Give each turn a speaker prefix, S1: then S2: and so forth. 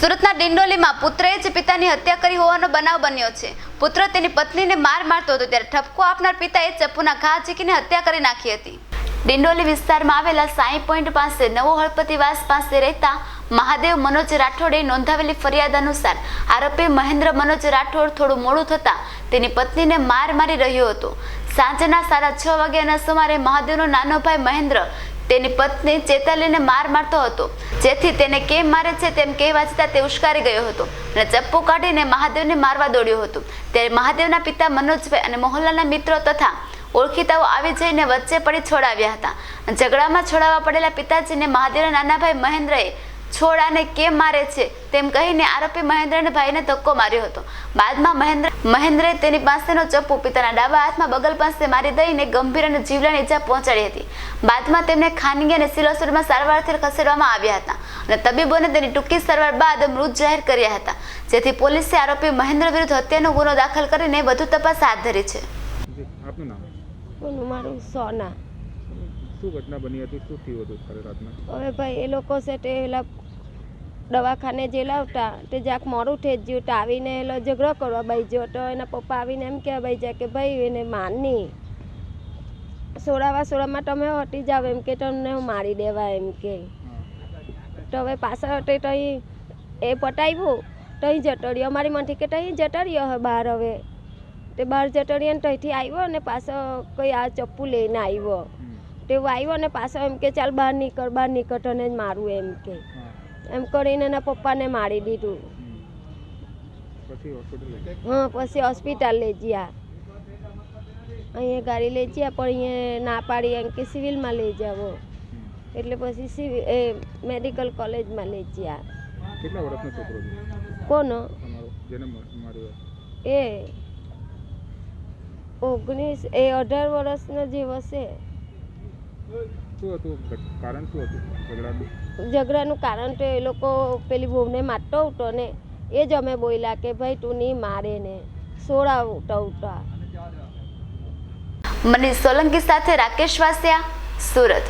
S1: સુરતના ડિંડોલીમાં પુત્રએ જ પિતાની હત્યા કરી હોવાનો બનાવ બન્યો છે. પુત્ર તેની પત્નીને માર મારતો હતો ત્યારે ઠપકો આપનાર પિતાએ ચપ્પુના ઘા ઝીકીને હત્યા કરી નાખી હતી. ડિંડોલી વિસ્તારમાં આવેલા સાઈ પોઈન્ટ પાસે નવો હળપતિવાસ પાસે રહેતા મહાદેવ મનોજ રાઠોડે નોંધાવેલી ફરિયાદ અનુસાર આરોપી મહેન્દ્ર મનોજ રાઠોડ થોડું મોડું થતાં તેની પત્નીને માર મારી રહ્યો હતો. સાંજના સાડા છ વાગ્યાના સુમારે મહાદેવનો નાનો ભાઈ મહેન્દ્ર તેની પત્ની ચેતાલીને માર મારતો હતો. જેથી તેને કેમ મારે છે તેમ કહેવા છતાં તે ઉશ્કારી ગયો હતો અને ચપ્પુ કાઢીને મહાદેવને મારવા દોડ્યો હતો. ત્યારે મહાદેવના પિતા મનોજભાઈ અને મોહનલાલના મિત્રો તથા ઓળખીતાઓ આવી જઈને વચ્ચે પડી છોડાવ્યા હતા. ઝઘડામાં છોડાવવા પડેલા પિતાજીને મહાદેવના નાના ભાઈ મહેન્દ્રએ છોડાને કેમ મારે છે? તેમ કહીને આરોપી મહેન્દ્રને ભાઈને ધક્કો માર્યો હતો. બાદમાં મહેન્દ્ર મહેન્દ્રે તેની પાસેનો ચપ્પુ પિતાના ડાબા હાથમાં બગલ પાસે મારી દઈને ગંભીર અને જીવલેણ ઈજા પહોંચાડી હતી. બાદમાં તેમને ખાનગી અને સિલોસરમાં સારવારથી ખસેડવામાં આવ્યા હતા અને તબીબોને તેની ટૂંકી સારવાર બાદ મૃત જાહેર કર્યા હતા. જેથી પોલીસે આરોપી મહેન્દ્ર વિરુદ્ધ હત્યાનો ગુનો દાખલ કરીને વધુ તપાસ હાથ ધરી છે.
S2: આપનું નામ?
S3: મારું સોના.
S2: શું ઘટના બની હતી? શું થયું હતું રાતના
S3: હવે ભાઈ એ લોકો છે તે પેલા દવાખાને જે લાવતા તે જાક મોડું થઈ જ ગયું તો આવીને એલો ઝઘડો કરવા બાઈ તો એના પપ્પા આવીને એમ કહેવા બાઈ જાય કે ભાઈ એને મારની. સોડાવા સોડામાં તમે હટી જાઓ એમ કે તમને હું મારી દેવા એમ કે. તો હવે પાછળ હટે તો એ પટાવ્યું. તો જતો રહ્યો અમારી મનથી કે તો અહીં જતો રહ્યો હવે બહાર હવે. તે બહાર જતો રહ્યો ને ત્યાંથી આવ્યો ને પાછો કોઈ આ ચપ્પુ લઈને આવ્યો. તે આવ્યો ને પાછો એમ કે ચાલ બહાર નીકળ બહાર નીકળ તને જ મારું એમ કે. એમ કરીને એના પપ્પાને મારી દીધું. હા પછી હોસ્પિટલ લઈ ગયા. અહીંયા ગાડી લઈ ગયા પણ અહીંયા ના પાડી એમ કે સિવિલમાં લઈ જાવો એટલે પછી સિવિલ એ મેડિકલ કોલેજમાં લઈ ગયા.
S2: કેટલા વર્ષનો છોકરો
S3: કોનો? એ. ઓગણીસ એ અઢાર વર્ષનો જેવો છે.
S2: શું હતું? કારણ શું હતું? ઝઘડાનું?
S3: ઝઘડાનું કારણ તો એ લોકો પેલી બહુને મારતો હતો ને એ જ અમે બોલ્યા કે ભાઈ તું નહીં મારે ને. સોડાવતા ઉટા
S1: મનીષ સોલંકી સાથે રાકેશ વાસિયા સુરત.